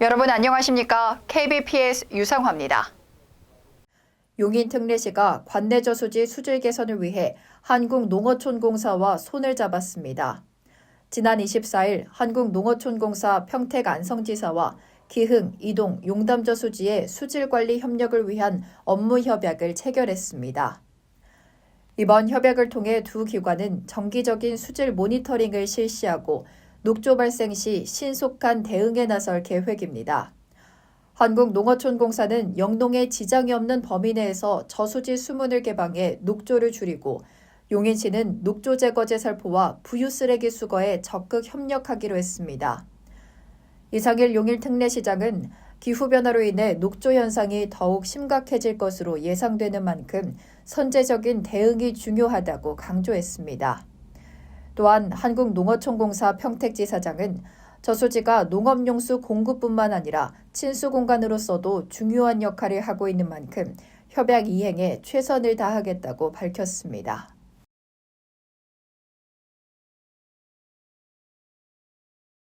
여러분 안녕하십니까? KBPS 유상화입니다. 용인 특례시가 관내 저수지 수질 개선을 위해 한국농어촌공사와 손을 잡았습니다. 지난 24일 한국농어촌공사 평택 안성지사와 기흥, 이동, 용담 저수지의 수질 관리 협력을 위한 업무 협약을 체결했습니다. 이번 협약을 통해 두 기관은 정기적인 수질 모니터링을 실시하고 녹조 발생 시 신속한 대응에 나설 계획입니다. 한국농어촌공사는 영농에 지장이 없는 범위 내에서 저수지 수문을 개방해 녹조를 줄이고 용인시는 녹조 제거제 살포와 부유 쓰레기 수거에 적극 협력하기로 했습니다. 이상일 용일 특례시장은 기후변화로 인해 녹조 현상이 더욱 심각해질 것으로 예상되는 만큼 선제적인 대응이 중요하다고 강조했습니다. 또한 한국농어촌공사 평택지 사장은 저수지가 농업용수 공급뿐만 아니라 친수 공간으로서도 중요한 역할을 하고 있는 만큼 협약 이행에 최선을 다하겠다고 밝혔습니다.